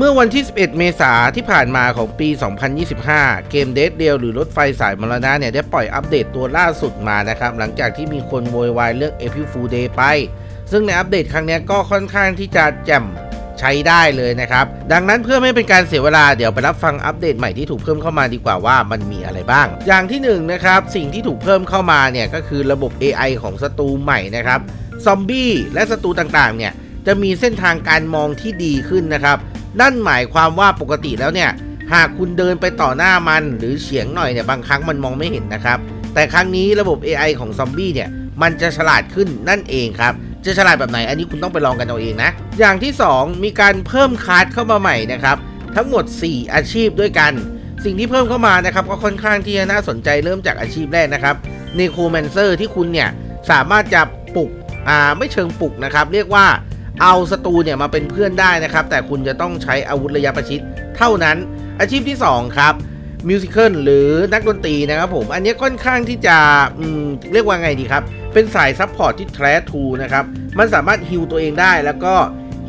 เมื่อวันที่ 11 เมษาที่ผ่านมาของปี 2025 เกมเด d เดียวหรือรถไฟสายมรณะเนี่ยได้ปล่อยอัปเดตตัวล่าสุดมานะครับ หลังจากที่มีคนโวยวายเรื่อง April Fool Day ไป ซึ่งในอัปเดตครั้งนี้ก็ค่อนข้างที่จะแจ่มใช้ได้เลยนะครับ ดังนั้นเพื่อไม่เป็นการเสียเวลาเดี๋ยวไปรับฟังอัปเดตใหม่ที่ถูกเพิ่มเข้ามาดีกว่าว่ามันมีอะไรบ้าง อย่างที่หนึ่งนะครับสิ่งที่ถูกเพิ่มเข้ามาเนี่ยก็คือระบบ AI ของศัตรูใหม่นะครับซอมบี้และศัตรูต่างๆเนี่ยจะมีเส้นทางการมองที่ดีขึ้นนะครับ นั่นหมายความว่าปกติแล้วเนี่ย หากคุณเดินไปต่อหน้ามันหรือเฉียงหน่อยเนี่ยบางครั้งมันมองไม่เห็นนะครับ แต่ครั้งนี้ระบบ AI ของซอมบี้เนี่ยมันจะฉลาดขึ้นนั่นเองครับ จะฉลาดแบบไหนอันนี้คุณต้องไปลองกันเอาเองนะ อย่างที่ 2 มีการเพิ่มคลาสเข้ามาใหม่นะครับ ทั้งหมด 4 อาชีพด้วยกัน สิ่งที่เพิ่มเข้ามานะครับก็ค่อนข้างที่จะน่าสนใจเริ่มจากอาชีพแรกนะครับเนโครแมนเซอร์ที่คุณเนี่ยสามารถจะปลุกอ่าไม่เชิงปลุกนะครับ เรียกว่า เอาศัตรูเนี่ยมาเป็นเพื่อนได้นะครับ แต่คุณจะต้องใช้อาวุธระยะประชิดเท่านั้น อาชีพที่ 2 ครับมิวสิควลหรือนักดนตรีนะครับผม อันนี้ค่อนข้างที่จะเรียกว่าไงดีครับ เป็นสายซัพพอร์ตที่แทรทูนะครับ มันสามารถฮิวตัวเองได้แล้วก็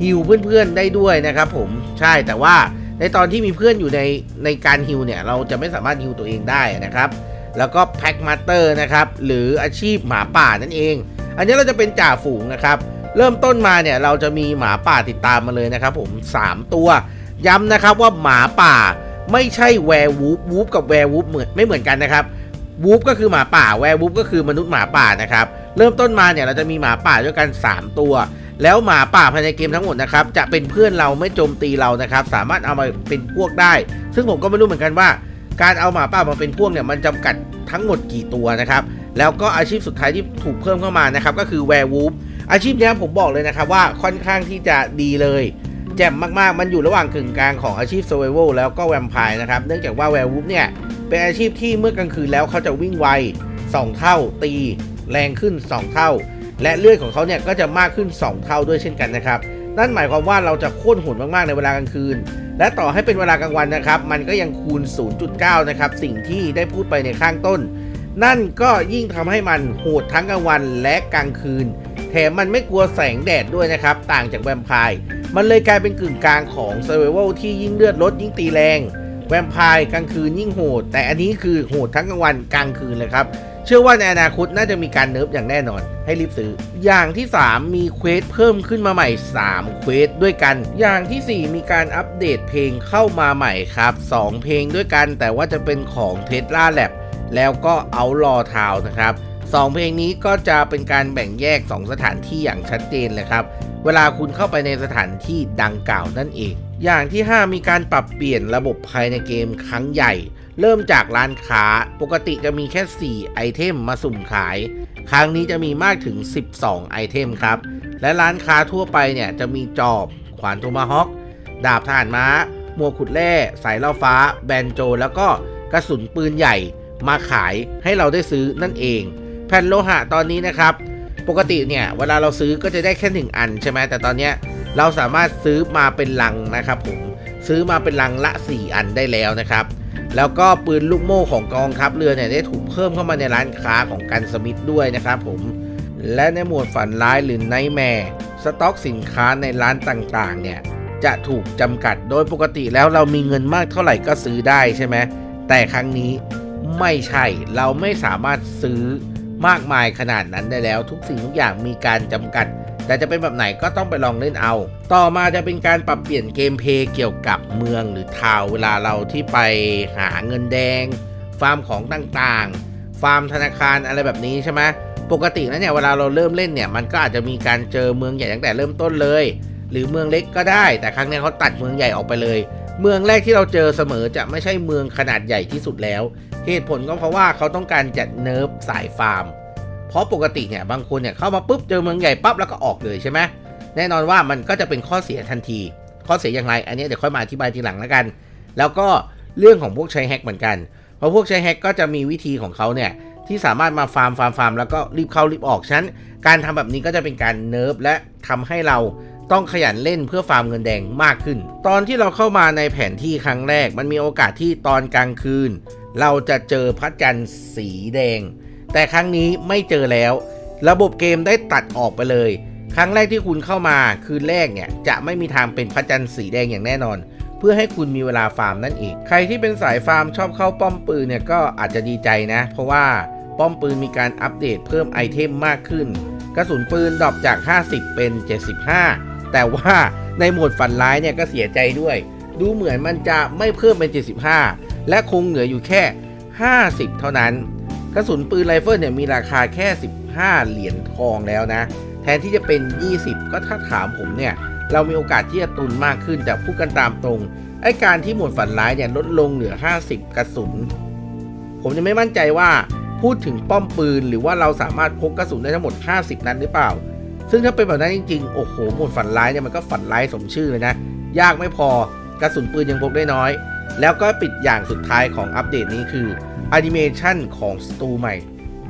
ฮิวเพื่อนๆได้ด้วยนะครับผมใช่แต่ว่าในตอนที่มีเพื่อนอยู่ในในการฮิวเนี่ย เราจะไม่สามารถฮิวตัวเองได้นะครับ แล้วก็แพ็กมาสเตอร์นะครับ หรืออาชีพหมาป่านั่นเอง อันนี้เราจะเป็นจ่าฝูงนะครับ เริ่มต้นมาเนี่ยเราจะมีหมาป่าติดตามมาเลยนะครับผม 3 ตัว ย้ำนะครับว่าหมาป่าไม่ใช่แวร์วูฟวูฟกับแวร์วูฟเหมือนไม่เหมือนกันนะครับวูฟก็คือหมาป่าแวร์วูฟก็คือมนุษย์หมาป่านะครับเริ่มต้นมาเนี่ยเราจะมีหมาป่าด้วยกัน 3 ตัว แล้วหมาป่าภายในเกมทั้งหมดนะครับจะเป็นเพื่อนเราไม่โจมตีเรานะครับสามารถเอามาเป็นพวกได้ ซึ่งผมก็ไม่รู้เหมือนกันว่า การเอาหมาป่ามาเป็นพวกเนี่ยมันจำกัดทั้งหมดกี่ตัวนะครับแล้วก็อาชีพสุดท้ายที่ถูกเพิ่มเข้ามานะครับก็คือแวร์วูฟ อาชีพนี้ผมบอกเลยนะครับว่าค่อนข้างที่จะดีเลยแจ่มมากๆ มันอยู่ระหว่างกึ่งกลางของอาชีพ Survival แล้วก็แวมไพร์นะครับ เนื่องจากว่าแวร์วูฟเนี่ย เป็นอาชีพที่เมื่อกลางคืนแล้วเขาจะวิ่งไว 2 เท่าตี แรงขึ้น 2 เท่า และเลือดของเขาเนี่ยก็จะมากขึ้น 2 เท่าด้วยเช่นกันนะครับ นั่นหมายความว่าเราจะโค่นหุ่นมากๆในเวลากลางคืน และต่อให้เป็นเวลากลางวันนะครับ มันก็ยังคูณ 0.9 นะครับ สิ่งที่ได้พูดไปในข้างต้น นั่นก็ยิ่งทำให้มันโหดทั้งกลางวันและกลางคืน แถมมันไม่กลัวแสงแดดด้วยนะครับ ต่างจากแวมไพร์มันเลยกลายเป็นกึ่งกลางของ s u r v i v a l ที่ยิ่งเลือดลดยิ่งตีแรง แวมไพร์กลางคืนยิ่งโหด แต่อันนี้คือโหดทั้งกลางวันกลางคืนเลยครับ เชื่อว่าในอนาคตน่าจะมีการเนิร์ฟอย่างแน่นอน ให้รีบซื้อ อย่างที่ 3 มีเควสเพิ่มขึ้นมาใหม่ 3 เควสด้วยกัน อย่างทีสี่4 มีการอัปเดตเพลงเข้ามาใหม่ครับ 2 เพลงด้วยกัน แต่ว่าจะเป็นของ Tesla Lab แล้วก็เอารอทาวนะครับ สองเพลงนี้ก็จะเป็นการแบ่งแยก 2 สถานที่อย่างชัดเจนเลยครับ เวลาคุณเข้าไปในสถานที่ดังกล่าวนั่นเอง อย่างที่ 5 มีการปรับเปลี่ยนระบบภายในเกมครั้งใหญ่ เริ่มจากร้านค้า ปกติจะมีแค่ 4 ไอเทมมาสุ่มขาย ครั้งนี้จะมีมากถึง 12 ไอเทมครับ และร้านค้าทั่วไปเนี่ยจะมีจอบ ขวานโทมาฮอคดาบทหารม้า หมวกขุดแร่ สายล่อฟ้า แบนโจ แล้วก็กระสุนปืนใหญ่มาขายให้เราได้ซื้อนั่นเอง แผ่นโลหะตอนนี้นะครับ ปกติเนี่ยเวลาเราซื้อก็จะได้แค่หนึ่งอันใช่ไหมแต่ตอนเนี้ยเราสามารถซื้อมาเป็นลังนะครับผมซื้อมาเป็นลังละ 4 อันได้แล้วนะครับ แล้วก็ปืนลูกโม่ของกองทัพเรือเนี่ยได้ถูกเพิ่มเข้ามาในร้านค้าของกันสมิธด้วยนะครับผมและในหมวดฝันร้ายหรือไนแมร์สต็อกสินค้าในร้านต่างๆ เนี่ยจะถูกจำกัดโดยปกติแล้วเรามีเงินมากเท่าไหร่ก็ซื้อได้ใช่ไหมแต่ครั้งนี้ไม่ใช่เราไม่สามารถซื้อ มากมายขนาดนั้นได้แล้วทุกสิ่งทุกอย่างมีการจำกัด แต่จะเป็นแบบไหนก็ต้องไปลองเล่นเอา ต่อมาจะเป็นการปรับเปลี่ยนเกมเพลย์เกี่ยวกับเมืองหรือทาวเวลาเราที่ไปหาเงินแดง ฟาร์มของต่างๆ ฟาร์มธนาคารอะไรแบบนี้ใช่ไหมปกติแล้วเนี่ยเวลาเราเริ่มเล่นเนี่ยมันก็อาจจะมีการเจอเมืองใหญ่ตั้งแต่เริ่มต้นเลย หรือเมืองเล็กก็ได้ แต่ครั้งนี้เขาตัดเมืองใหญ่ออกไปเลย เมืองแรกที่เราเจอเสมอจะไม่ใช่เมืองขนาดใหญ่ที่สุดแล้ว เหตุผลก็เพราะว่าเขาต้องการจัดเนิร์ฟสายฟาร์ม เพราะปกติเนี่ยบางคนเนี่ยเข้ามาปุ๊บเจอเมืองใหญ่ปั๊บแล้วก็ออกเลยใช่ไหมแน่นอนว่ามันก็จะเป็นข้อเสียทันที ข้อเสียอย่างไร อันนี้เดี๋ยวค่อยมาอธิบายทีหลังแล้วกัน แล้วก็เรื่องของพวกใช้แฮกเหมือนกัน เพราะพวกใช้แฮกก็จะมีวิธีของเขาเนี่ยที่สามารถมาฟาร์มฟาร์มฟาร์มแล้วก็รีบเข้ารีบออกฉะนั้นการทำแบบนี้ก็จะเป็นการเนิร์ฟและทำให้เราต้องขยันเล่นเพื่อฟาร์มเงินแดงมากขึ้น ตอนที่เราเข้ามาในแผนที่ครั้งแรก มันมีโอกาสที่ตอนกลางคืน เราจะเจอพระจันทร์สีแดง แต่ครั้งนี้ไม่เจอแล้ว ระบบเกมได้ตัดออกไปเลย ครั้งแรกที่คุณเข้ามาคืนแรกเนี่ยจะไม่มีทางเป็นพระจันทร์สีแดงอย่างแน่นอน เพื่อให้คุณมีเวลาฟาร์มนั่นเองใครที่เป็นสายฟาร์มชอบเข้าป้อมปืนเนี่ยก็อาจจะดีใจนะ เพราะว่าป้อมปืนมีการอัปเดตเพิ่มไอเทมมากขึ้น กระสุนปืนดรอปจาก 50 เป็น 75 แต่ว่าในโหมดฝันร้ายเนี่ยก็เสียใจด้วย ดูเหมือนมันจะไม่เพิ่มเป็น 75 และคงเหลืออยู่แค่ 50 เท่านั้น กระสุนปืนไรเฟิลเนี่ยมีราคาแค่ 15 เหรียญทองแล้วนะ แทนที่จะเป็น 20 ก็ถ้าถามผมเนี่ย เรามีโอกาสที่จะตุนมากขึ้นแต่พูดกันตามตรงไอ้การที่หมวดฝันร้ายเนี่ยลดลงเหลือ 50 กระสุน ผมยังไม่มั่นใจว่าพูดถึงป้อมปืนหรือว่าเราสามารถพกกระสุนได้ทั้งหมด 50 นัดหรือเปล่า ซึ่งถ้าเป็นแบบนั้นจริงๆ โอ้โห หมดฝันร้ายเนี่ยมันก็ฝันร้ายสมชื่อเลยนะ ยากไม่พอกระสุนปืนยังพกได้น้อย แล้วก็ปิดอย่างสุดท้ายของอัปเดตนี้คือแอนิเมชันของสตูใหม่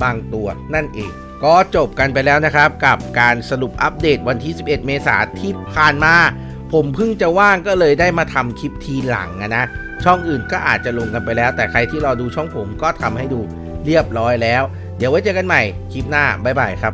บางตัวนั่นเอง ก็จบกันไปแล้วนะครับ กับการสรุปอัปเดตวันที่ 11 เมษายนที่ผ่านมา ผมเพิ่งจะว่างก็เลยได้มาทำคลิปทีหลังนะ ช่องอื่นก็อาจจะลงกันไปแล้ว แต่ใครที่รอดูช่องผมก็ทำให้ดูเรียบร้อยแล้ว เดี๋ยวไว้เจอกันใหม่คลิปหน้าบ๊ายบายครับ